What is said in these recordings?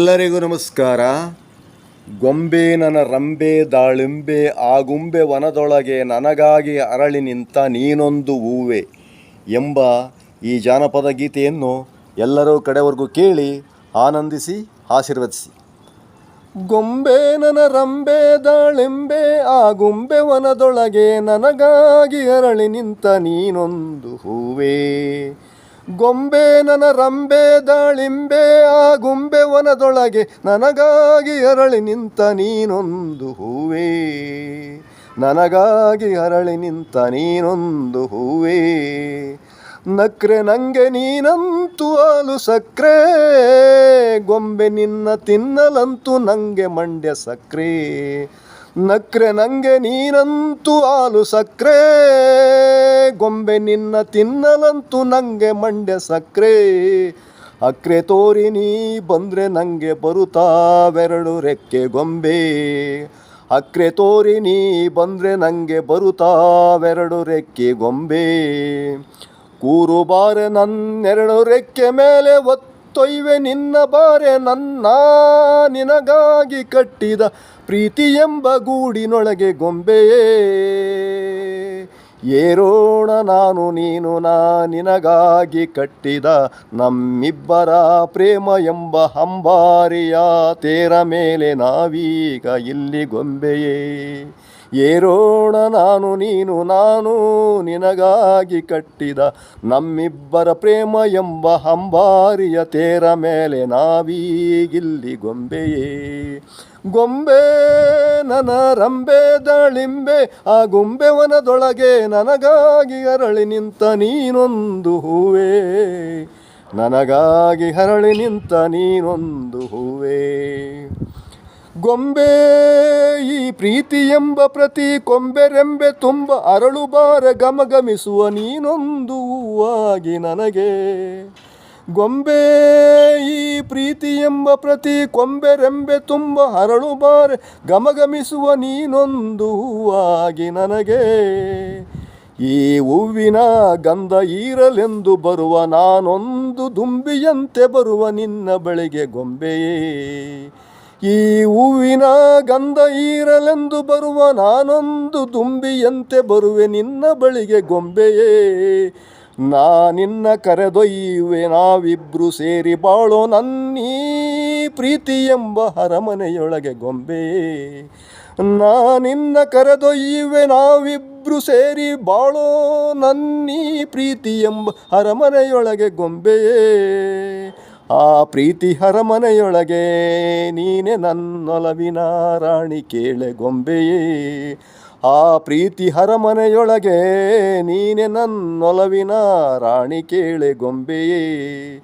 ಎಲ್ಲರಿಗೂ ನಮಸ್ಕಾರ. ಗೊಂಬೆ ನನ್ನ ರಂಬೆ ದಾಳಿಂಬೆ ಆಗುಂಬೆ ವನದೊಳಗೆ ನನಗಾಗಿ ಅರಳಿ ನಿಂತ ನೀನೊಂದು ಹೂವೆ ಎಂಬ ಈ ಜಾನಪದ ಗೀತೆಯನ್ನು ಎಲ್ಲರೂ ಕಡೆವರೆಗೂ ಕೇಳಿ ಆನಂದಿಸಿ, ಆಶೀರ್ವದಿಸಿ. ಗೊಂಬೆ ನನ ರಂಬೆ ದಾಳಿಂಬೆ ಆಗುಂಬೆ ವನದೊಳಗೆ ನನಗಾಗಿ ಅರಳಿ ನಿಂತ ನೀನೊಂದು ಹೂವೇ ಗೊಂಬೆ ನನ್ನ ರಂಬೆ ದಾಳಿಂಬೆ, ಆ ಗೊಂಬೆ ವನದೊಳಗೆ ನನಗಾಗಿ ಅರಳಿ ನಿಂತ ನೀನೊಂದು ಹೂವೇ. ನನಗಾಗಿ ಅರಳಿ ನಿಂತ ನೀನೊಂದು ಹೂವೇ. ನಕ್ರೆ ನಂಗೆ ನೀನಂತೂ ಹಾಲು ಸಕ್ರೆ, ಗೊಂಬೆ ನಿನ್ನ ತಿನ್ನಲಂತೂ ನಂಗೆ ಮಂಡ್ಯ ಸಕ್ರೆ. ನಕ್ರೆ ನಂಗೆ ನೀನಂತೂ ಹಾಲು ಸಕ್ರೆ ಗೊಂಬೆ ನಿನ್ನ ತಿನ್ನಲಂತೂ ನಂಗೆ ಮಂಡ್ಯ ಸಕ್ರೆ. ಅಕ್ರೆ ತೋರಿ ನೀ ಬಂದ್ರೆ ನಂಗೆ ಬರುತ್ತಾವೆರಡು ರೆಕ್ಕೆ ಗೊಂಬೆ. ಅಕ್ರೆ ತೋರಿ ನೀ ಬಂದ್ರೆ ನಂಗೆ ಬರುತ್ತಾವೆರಡು ರೆಕ್ಕೆ ಗೊಂಬೆ. ಕೂರು ಬಾರೆ ನನ್ನೆರಡು ರೆಕ್ಕೆ ಮೇಲೆ ಒತ್ತೊಯ್ವೆ ನಿನ್ನ ಬಾರೆ ನನ್ನ ನಿನಗಾಗಿ ಕಟ್ಟಿದ ಪ್ರೀತಿ ಎಂಬ ಗೂಡಿನೊಳಗೆ ಗೊಂಬೆಯೇ. ಏರೋಣ ನಾನು, ನೀನು ನಾ, ನಿನಗಾಗಿ ಕಟ್ಟಿದ ನಮ್ಮಿಬ್ಬರ ಪ್ರೇಮ ಎಂಬ ಹಂಬಾರಿಯ ತೇರ ಮೇಲೆ ನಾವೀಗ ಇಲ್ಲಿ ಗೊಂಬೆಯೇ. ಏರೋಣ ನಾನು, ನೀನು ನಾನು, ನಿನಗಾಗಿ ಕಟ್ಟಿದ ನಮ್ಮಿಬ್ಬರ ಪ್ರೇಮ ಎಂಬ ಹಂಬಾರಿಯ ತೇರ ಮೇಲೆ ನಾವೀಗಿಲ್ಲಿ ಗೊಂಬೆಯೇ. ಗೊಂಬೆ ನನ ರಂಬೆ, ದಾಳಿಂಬೆ, ಆ ಗೊಂಬೆವನದೊಳಗೆ ನನಗಾಗಿ ಅರಳಿ ನಿಂತ ನೀನೊಂದು ಹೂವೆ. ನನಗಾಗಿ ಹರಳಿ ನಿಂತ ನೀನೊಂದು ಹೂವೇ. ಗೊಂಬೆ, ಈ ಪ್ರೀತಿ ಎಂಬ ಪ್ರತಿ ಕೊಂಬೆರೆಂಬೆ ತುಂಬ ಅರಳು ಬಾರ ಗಮಗಮಿಸುವ ನೀನೊಂದು ಹೂವಾಗಿ ನನಗೆ. ಗೊಂಬೆ, ಈ ಪ್ರೀತಿ ಎಂಬ ಪ್ರತಿ ಕೊಂಬೆರೆಂಬೆ ತುಂಬ ಅರಳು ಬಾರೆ ಗಮಗಮಿಸುವ ನೀನೊಂದು ಹೂವಾಗಿ ನನಗೆ. ಈ ಹೂವಿನ ಗಂಧ ಈರಲೆಂದು ಬರುವ ನಾನೊಂದು ದುಂಬಿಯಂತೆ ಬರುವ ನಿನ್ನ ಬಳಿಗೆ ಗೊಂಬೆಯೇ. ಈ ಹೂವಿನ ಗಂಧ ಈರಲೆಂದು ಬರುವ ನಾನೊಂದು ದುಂಬಿಯಂತೆ ಬರುವೆ ನಿನ್ನ ಬಳಿಗೆ ಗೊಂಬೆಯೇ. ನಾ ನಿನ್ನ ಕರೆದೊಯ್ಯುವೆ, ನಾವಿಬ್ರು ಸೇರಿ ಬಾಳೋ ನನ್ನೀ ಪ್ರೀತಿ ಎಂಬ ಅರಮನೆಯೊಳಗೆ ಗೊಂಬೆಯೇ. ನಾ ನಿನ್ನ ಕರೆದೊಯ್ಯುವೆ, ನಾವಿಬ್ರು ಸೇರಿ ಬಾಳೋ ನನ್ನೀ ಪ್ರೀತಿ ಎಂಬ ಅರಮನೆಯೊಳಗೆ ಗೊಂಬೆಯೇ. ಆ ಪ್ರೀತಿ ಹರಮನೆಯೊಳಗೆ ನೀನೆ ನನ್ನೊಲವಿನ ರಾಣಿ ಕೇಳೆ ಗೊಂಬೆಯೇ. ಆ ಪ್ರೀತಿ ಹರಮನೆಯೊಳಗೆ ನೀನೆ ನನ್ನೊಲವಿನ ರಾಣಿ ಕೇಳೆ ಗೊಂಬೆಯೇ.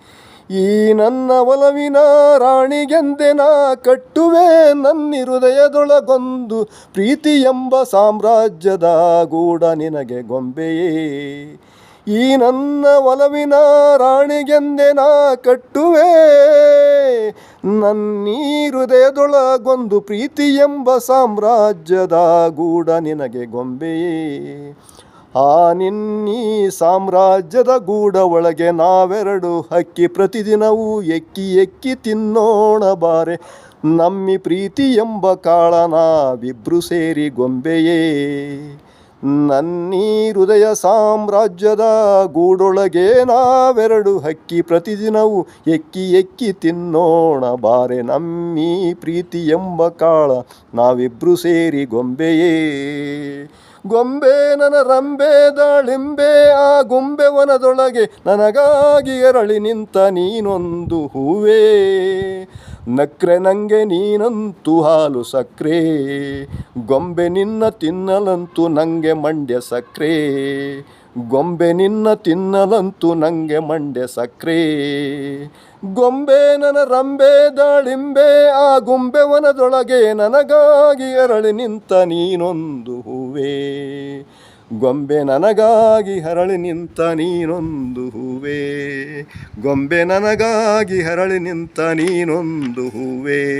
ಈ ನನ್ನ ಒಲವಿನ ರಾಣಿಗೆಂದೆ ನಾ ಕಟ್ಟುವೆ ನನ್ನ ಹೃದಯದೊಳಗೊಂದು ಪ್ರೀತಿ ಎಂಬ ಸಾಮ್ರಾಜ್ಯದ ಗೂಡ ನಿನಗೆ ಗೊಂಬೆಯೇ. ಈ ನನ್ನ ಒಲವಿನ ರಾಣಿಗೆಂದೆ ನಾ ಕಟ್ಟುವೆ. ನನ್ನೀ ಹೃದಯದೊಳಗೊಂದು ಪ್ರೀತಿ ಎಂಬ ಸಾಮ್ರಾಜ್ಯದ ಗೂಡ ನಿನಗೆ ಗೊಂಬೆಯೇ ಆ ನಿನ್ನೀ ಸಾಮ್ರಾಜ್ಯದ ಗೂಡ ಒಳಗೆ ನಾವೆರಡು ಹಕ್ಕಿ ಪ್ರತಿದಿನವೂ ಎಕ್ಕಿ ಎಕ್ಕಿ ತಿನ್ನೋಣ ಬಾರೆ. ನಮ್ಮಿ ಪ್ರೀತಿ ಎಂಬ ಕಾಳನ ನಾವಿಬ್ರು ಸೇರಿ ಗೊಂಬೆಯೇ. ನನ್ನೀ ಹೃದಯ ಸಾಮ್ರಾಜ್ಯದ ಗೂಡೊಳಗೆ ನಾವೆರಡು ಹಕ್ಕಿ ಪ್ರತಿದಿನವೂ ಎಕ್ಕಿ ಎಕ್ಕಿ ತಿನ್ನೋಣ. ಬಾರೆ ನಮ್ಮೀ ಪ್ರೀತಿ ಎಂಬ ಕಾಳ ನಾವಿಬ್ರು ಸೇರಿ ಗೊಂಬೆಯೇ. ಗೊಂಬೆ ನನ ರಂಬೆ ದಾಳಿಂಬೆ, ಆ ಗೊಂಬೆ ವನದೊಳಗೆ ನನಗಾಗಿ ಎರಳಿ ನಿಂತ ನೀನೊಂದು ಹೂವೇ. ನಕ್ರೆ ನಂಗೆ ನೀನಂತೂ ಹಾಲು ಸಕ್ರೆ, ಗೊಂಬೆ ನಿನ್ನ ತಿನ್ನಲಂತೂ ನಂಗೆ ಮಂಡ್ಯ ಸಕ್ರೆ. ಗೊಂಬೆ ನಿನ್ನ ತಿನ್ನಲಂತು ನಂಗೆ ಮಂಡೆ ಸಕ್ರೆ. ಗೊಂಬೆ ನನ ರಂಬೆ, ದಾಳಿಂಬೆ, ಆ ಗೊಂಬೆ ವನದೊಳಗೆ ನನಗಾಗಿ ಅರಳಿ ನಿಂತ ನೀನೊಂದು ಹೂವೇ. ಗೊಂಬೆ ನನಗಾಗಿ ಹರಳಿ ನಿಂತ ನೀನೊಂದು ಹೂವೇ. ಗೊಂಬೆ ನನಗಾಗಿ ಹರಳಿ ನಿಂತ ನೀನೊಂದು ಹೂವೇ.